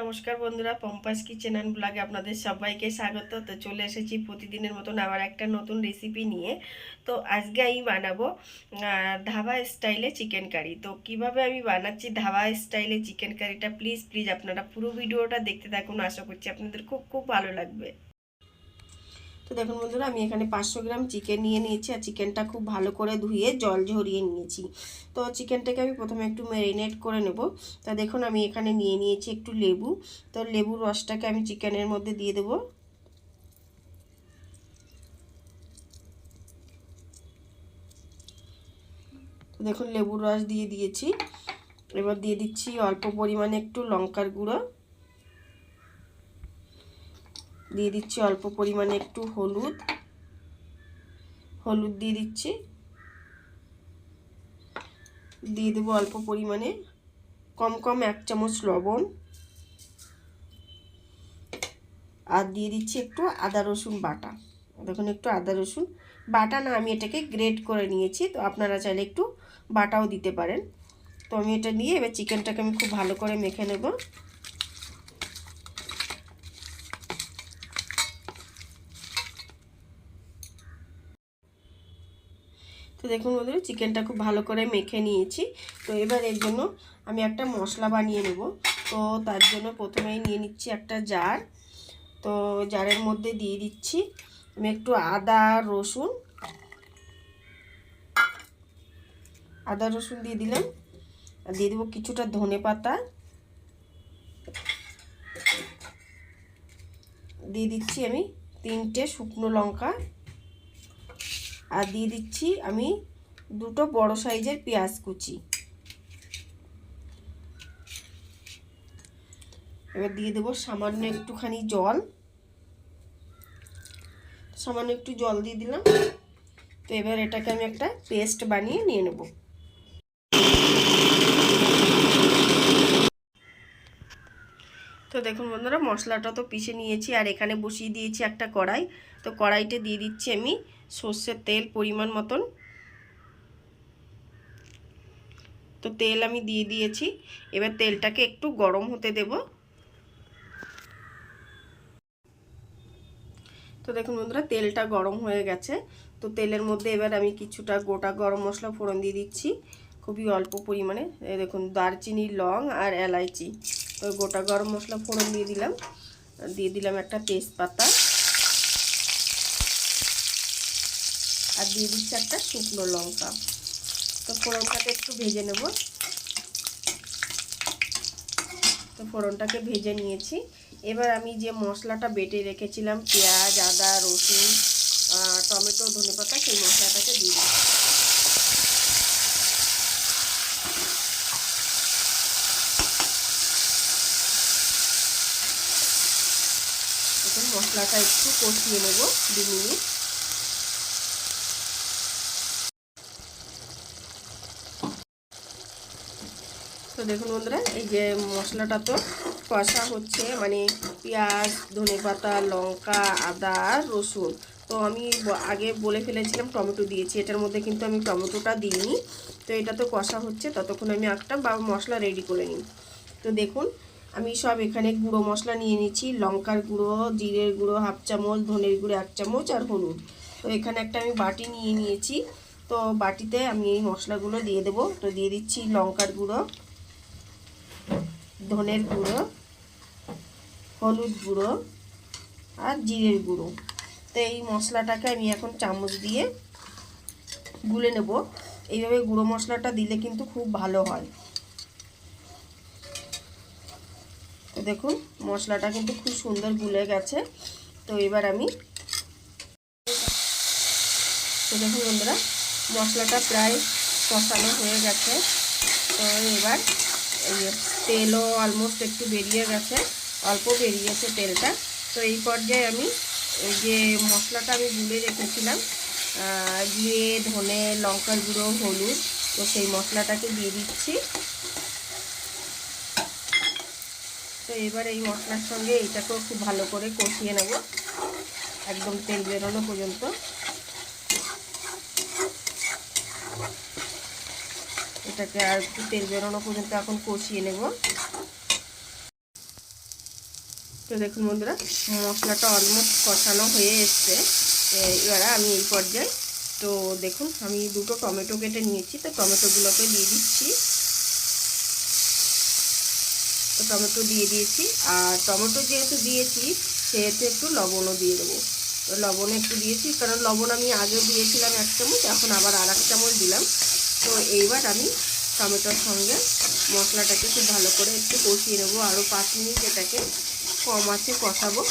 নমস্কার বন্ধুরা, পম্পাস kitchen and ব্লগে আপনাদের সবাইকে স্বাগত। তো চলে এসেছি প্রতিদিনের মতন আবার একটা নতুন রেসিপি নিয়ে। তো আজকে আমি বানাবো ধাবা স্টাইলে চিকেন কারি তো কীভাবে আমি বানাচ্ছি ধাবা স্টাইলে চিকেন কারিটা প্লিজ প্লিজ আপনারা পুরো ভিডিওটা দেখতে থাকুন। আশা করছি আপনাদের খুব খুব ভালো লাগবে। তো দেখুন বন্ধুরা, আমি এখানে পাঁচশো গ্রাম চিকেন নিয়ে নিয়েছি আর চিকেনটা খুব ভালো করে ধুয়ে জল ঝরিয়ে নিয়েছি। তো চিকেনটাকে আমি প্রথমে একটু ম্যারিনেট করে নেব। তা দেখুন, আমি এখানে নিয়ে নিয়েছি একটু লেবু। তো লেবুর রসটাকে আমি চিকেনের মধ্যে দিয়ে দেবো। দেখুন, লেবুর রস দিয়ে দিয়েছি। এবার দিয়ে দিচ্ছি অল্প পরিমাণে একটু লঙ্কার গুঁড়ো। দিয়ে দিচ্ছি অল্প পরিমাণে একটু হলুদ। হলুদ দিয়ে দিচ্ছি। দিয়ে দেবো অল্প পরিমাণে কম কম এক চামচ লবণ। আর দিয়ে দিচ্ছি একটু আদা রসুন বাটা। দেখুন, একটু আদা রসুন বাটা না, আমি এটাকে গ্রেট করে নিয়েছি, তো আপনারা চাইলে একটু বাটাও দিতে পারেন। তো আমি এটা নিয়ে এবার চিকেনটাকে আমি খুব ভালো করে মেখে নেব। তো দেখুন বন্ধুরা, চিকেনটা খুব ভালো করে মেখে নিয়েছি। তো এবার এর জন্য আমি একটা মশলা বানিয়ে নেব। তো তার জন্য প্রথমেই নিয়ে নিচ্ছি একটা জার তো জারের মধ্যে দিয়ে দিচ্ছি আমি একটু আদা, রসুন। আদা, রসুন দিয়ে দিলাম। আর দিয়ে দেবো কিছুটা ধনে পাতা। দিয়ে দিচ্ছি আমি তিনটে শুকনো লঙ্কা। আর দিয়ে দিচ্ছি আমি দুটো বড় সাইজের পেঁয়াজ কুচি। এবার দিয়ে দেবো সামান্য একটুখানি জল। সামান্য একটু জল দিয়ে দিলাম। তো এবার এটাকে আমি একটা পেস্ট বানিয়ে নিয়ে নেব। তো দেখুন বন্ধুরা, মশলাটা তো পিষে নিয়েছি আর এখানে বসিয়ে দিয়েছি একটা কড়াই। তো কড়াইতে দিয়ে দিচ্ছি আমি সর্ষের তেল পরিমাণ মতন। তো তেল আমি দিয়ে দিয়েছি। এবার তেলটাকে একটু গরম হতে দেব। তো দেখুন বন্ধুরা, তেলটা গরম হয়ে গেছে। তো তেলের মধ্যে এবার আমি কিছুটা গোটা গরম মশলা ফোড়ন দিয়ে দিচ্ছি। খুবই অল্প পরিমাণে। দেখুন, দারচিনি, লং আর এলাইচি। তো গোটা গরম মশলা ফোড়ন দিয়ে দিলাম। দিয়ে দিলাম একটা তেজপাতা। আর দিয়ে দিচ্ছি একটা শুকনো লঙ্কা। তো ফোড়নটাকে একটু ভেজে নেব। তো ফোড়নটাকে ভেজে নিয়েছি। এবার আমি যে মশলাটা বেটে রেখেছিলাম, পেঁয়াজ, আদা, রসুন টমেটো ধনেপাতা সেই মশলাটাকে দিয়ে দিচ্ছি। মশলাটা একটু কষিয়ে নেব, দু মিনিট। দেখুন বন্ধুরা, এই যে মশলাটা তো কষা হচ্ছে মানে পেঁয়াজ ধনে পাতা লঙ্কা, আদা, রসুন। তো আমি আগে বলে ফেলেছিলাম, টমেটো দিয়েছি। এটার মধ্যে কিন্তু আমি টমেটোটা দিইনি। তো এটা তো কষা হচ্ছে, ততক্ষণ আমি একটা বা মশলা রেডি করে নিই। তো দেখুন, আমি সব এখানে গুঁড়ো মশলা নিয়ে নিচ্ছি। লঙ্কার গুঁড়ো, জিরের গুঁড়ো, হাফ চামচ, ধনের গুঁড়ো, এক চামচ আর হলুদ। তো এখানে একটা আমি বাটি নিয়ে নিয়েছি। তো বাটিতে আমি এই মশলাগুলো দিয়ে দেবো। তো দিয়ে দিচ্ছি লঙ্কার গুঁড়ো। ধনের গুঁড়ো, হলুদ গুঁড়ো আর জিরের গুঁড়ো। তো এই মশলাটাকে আমি এখন চামচ দিয়ে গুলে নেব। এইভাবে গুঁড়ো মশলাটা দিলে কিন্তু খুব ভালো হয়। তো দেখুন, মশলাটা কিন্তু খুব সুন্দর গুলে গেছে। তো এবার আমি তো দেখুন বন্ধুরা, মশলাটা প্রায় কষানো হয়ে গেছে। তো এবার এই তেলও অলমোস্ট একটু বেরিয়ে গেছে, অল্প বেরিয়েছে তেলটা। তো এই পর্যায়ে আমি যে মশলাটা আমি গুলে রেখেছিলাম জিরে, ধনে, লঙ্কার গুঁড়ো, হলুদ, তো সেই মশলাটাকে দিয়ে দিচ্ছি। তো এবার এই মশলার সঙ্গে এইটাকেও খুব ভালো করে কষিয়ে নেব, একদম তেল বেরোনো পর্যন্ত। এটাকে আর একটু তেল বেরোনো পর্যন্ত এখন কষিয়ে নেব। তো দেখুন বন্ধুরা, মশলাটা অলমোস্ট কষানো হয়ে এসছে। এবার আমি এই পর্যায়ে, তো দেখুন আমি দুটো টমেটো কেটে নিয়েছি, তো টমেটোগুলোকে দিয়ে দিচ্ছি। তো টমেটো দিয়ে দিয়েছি, আর টমেটো যেহেতু দিয়েছি, সেহেতু একটু লবণও দিয়ে দেবো। তো লবণ একটু দিয়েছি, কারণ লবণ আমি আগেও দিয়েছিলাম এক চামচ, এখন আবার আর এক চামচ দিলাম। তো এইবার আমি টমেটোর সঙ্গে মশলাটাকে খুব ভালো করে একটু কষিয়ে নেব। আরও পাঁচ মিনিট এটাকে কম আছে কষাবো।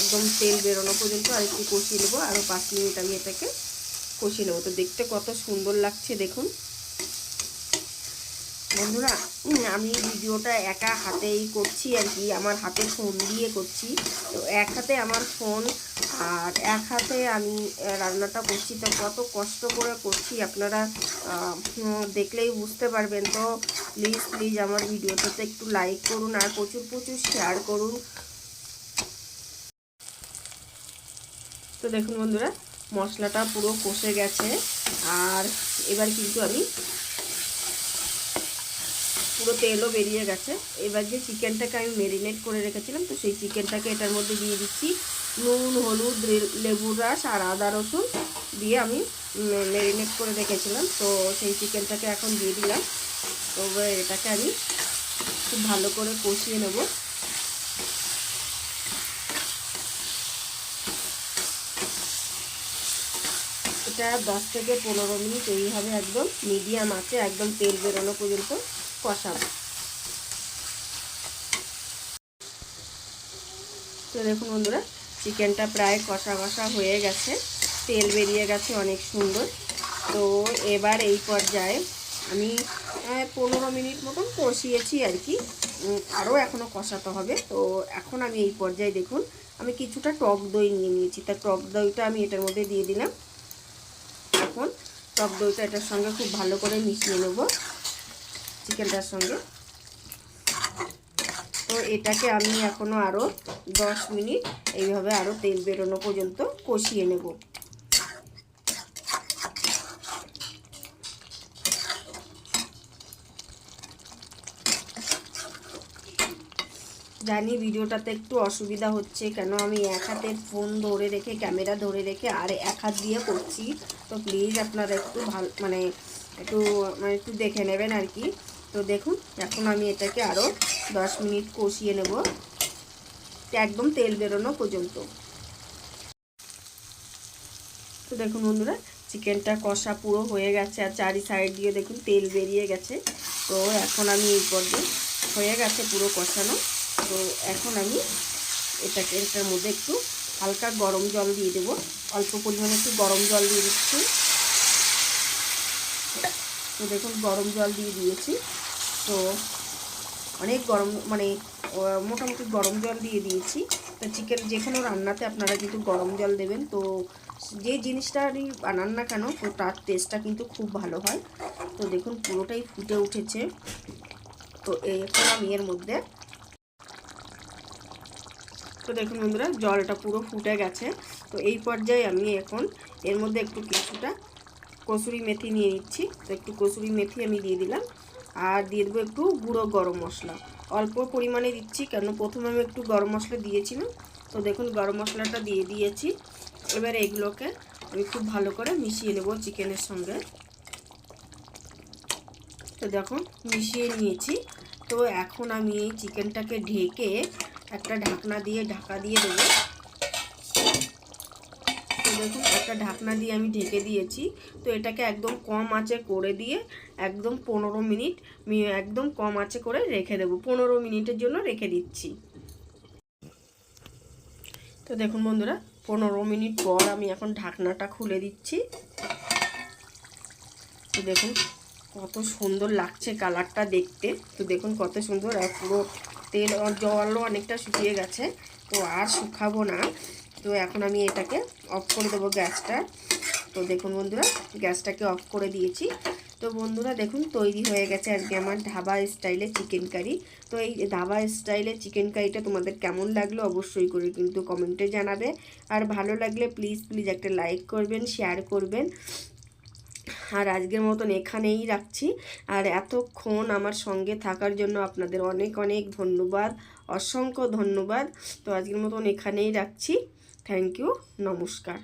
একদম তেল বেরোনো পর্যন্ত আর একটু কষিয়ে নেব। আরও পাঁচ মিনিট আমি এটাকে কষিয়ে নেব। তো দেখতে কত সুন্দর লাগছে দেখুন। বন্ধুরা আমি ভিডিওটা একা হাতেই করছি আর কি, আমার হাতে ফোন দিয়ে করছি। তো এক হাতে আমার ফোন আর এক হাতে আমি রান্নাটা করছি। তো কত কষ্ট করে করছি, আপনারা দেখলেই বুঝতে পারবেন। তো প্লিজ প্লিজ আমার ভিডিওটাতে একটু লাইক করুন আর প্রচুর প্রচুর শেয়ার করুন। তো দেখুন বন্ধুরা, মশলাটা পুরো কষে গেছে। আর এবার কিন্তু আমি পুরো তেলও বেরিয়ে গেছে। এবার যে চিকেনটাকে আমি মেরিনেট করে রেখেছিলাম, তো সেই চিকেনটাকে এটার মধ্যে দিয়ে দিচ্ছি। নুন, হলুদ লেবুর রস আর আদা রসুন দিয়ে আমি মেরিনেট করে রেখেছিলাম। তো সেই চিকেনটাকে এখন দিয়ে দিলাম। তো এটাকে আমি খুব ভালো করে কষিয়ে নেব। এটা দশ থেকে পনেরো মিনিট এইভাবে একদম মিডিয়াম আছে, একদম তেল বেরোনো পর্যন্ত। কষাবো। তো দেখুন বন্ধুরা, চিকেনটা প্রায় কষা কষা হয়ে গেছে। তেল বেরিয়ে গেছে অনেক সুন্দর। তো এবার এই পর্যায়ে আমি পনেরো মিনিট মতন কষিয়েছি আর কি। আরও এখনও কষাতে হবে। তো এখন আমি এই পর্যায়ে দেখুন, আমি কিছুটা টক দই নিয়ে নিয়েছি। তা টক দইটা আমি এটার মধ্যে দিয়ে দিলাম। এখন টক দইটা এটার সঙ্গে খুব ভালো করে মিশিয়ে নেব। চিকেনটার সঙ্গে। তো এটাকে আমি এখনও আরও দশ মিনিট এইভাবে আরও তেল বেরোনো পর্যন্ত কষিয়ে নেব। জানি ভিডিওটাতে একটু অসুবিধা হচ্ছে, কেন আমি এক হাতে ফোন ধরে রেখে, ক্যামেরা ধরে রেখে আর এক হাত দিয়ে করছি। তো প্লিজ আপনারা একটু ভালো মানে একটু মানে একটু দেখে নেবেন আর কি। তো দেখুন, এখন আমি এটাকে আরও দশ মিনিট কষিয়ে নেব। একদম তেল বেরোনো পর্যন্ত। তো দেখুন বন্ধুরা, চিকেনটা কষা পুরো হয়ে গেছে আর চারি সাইড দিয়ে দেখুন তেল বেরিয়ে গেছে। তো এখন আমি এই পর্যায়ে হয়ে গেছে পুরো কষানো। তো এখন আমি এটাকে, এটার মধ্যে একটু হালকা গরম জল দিয়ে দেবো। অল্প পরিমাণে একটু গরম জল দিয়ে দিচ্ছি। তো দেখুন, গরম জল দিয়ে দিয়েছি। তো অনেক গরম মানে মোটামুটি গরম জল দিয়ে দিয়েছি। তো চিকেন যে কোনো রান্নাতে আপনারা কিন্তু গরম জল দেবেন। তো যে জিনিসটারই বানান না কেন, তো তার টেস্টটা কিন্তু খুব ভালো হয়। তো দেখুন, পুরোটাই ফুটে উঠেছে। তো এখন আমি এর মধ্যে তো দেখুন বন্ধুরা, জলটা পুরো ফুটে গেছে। তো এই পর্যায়ে আমি এখন এর মধ্যে একটু কিছুটা কসুরি মেথি নিয়ে নিচ্ছি। তো একটু কসুরি মেথি আমি দিয়ে দিলাম। আর দিয়ে দেবো একটু গুঁড়ো গরম মশলা। অল্প পরিমাণে দিচ্ছি, কেন প্রথমে আমি একটু গরম মশলা দিয়েছিলাম। তো দেখুন, গরম মশলাটা দিয়ে দিয়েছি। এবার এগুলোকে আমি খুব ভালো করে মিশিয়ে নেব চিকেনের সঙ্গে। তো দেখুন, মিশিয়ে নিয়েছি। তো এখন আমি এই চিকেনটাকে ঢেকে একটা ঢাকনা দিয়ে, ঢাকা দিয়ে দেবো। দেখুন, একটা ঢাকনা দিয়ে আমি ঢেকে দিয়েছি। তো এটাকে একদম কম আঁচে করে দিয়ে একদম পনেরো মিনিট একদম কম আঁচে করে রেখে দেবো। পনেরো মিনিটের জন্য রেখে দিচ্ছি। তো দেখুন বন্ধুরা, পনেরো মিনিট পর আমি এখন ঢাকনাটা খুলে দিচ্ছি। তো দেখুন, কত সুন্দর লাগছে কালারটা দেখতে। তো দেখুন, কত সুন্দর, আর পুরো তেল জলও অনেকটা শুকিয়ে গেছে। তো আর শুকাবো না। তো এখন আমি এটাকে অফ করে দেবো গ্যাসটা। তো দেখুন বন্ধুরা, গ্যাসটাকে অফ করে দিয়েছি। তো বন্ধুরা, দেখুন, তৈরি হয়ে গেছে আজকে আমার ধাবা স্টাইলে চিকেন কারি তো এই ধাবা স্টাইলে চিকেন কারিটা তোমাদের কেমন লাগল অবশ্যই করে কিন্তু কমেন্টে জানাবে। আর ভালো লাগলে প্লিজ প্লিজ একটা লাইক করবেন শেয়ার করবেন। আর আজকের মতন এখানেই রাখছি। আর এতক্ষণ আমার সঙ্গে থাকার জন্য আপনাদের অনেক অনেক ধন্যবাদ, অসংখ্য ধন্যবাদ। তো আজকের মতন এখানেই রাখছি। থ্যাংক ইউ নমস্কার।